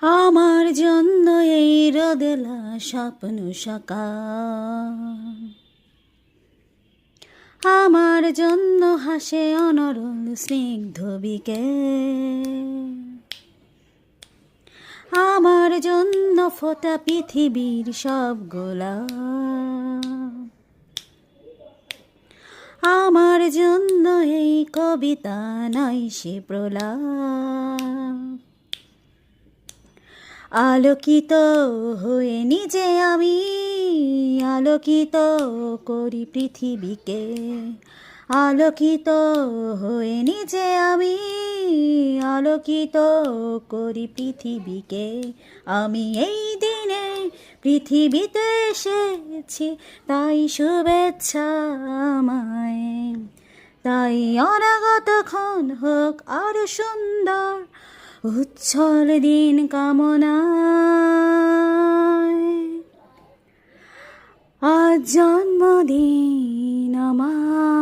আমার জন্য এই রোদেলা স্বপ্ন সকাল। আমার জন্য হাসে অনরল স্নিগ্ধ বিকেল আমার জন্য ফোটা পৃথিবীর সব গোলা। আমার জন্য এই কবিতা নয় সে প্রলাপ। আলোকিত হয়ে নিজে আমি আলোকিত করি পৃথিবীকে। আলোকিত হয়ে নিজে আমি আলোকিত করি পৃথিবীকে। আমি এই দিনে পৃথিবীতে এসেছি, তাই শুভেচ্ছা আমায়। তাই অনাগতক্ষণ হোক আরও সুন্দর উচ্ছল দিন কামনায়। আজ জন্মদিন আমার।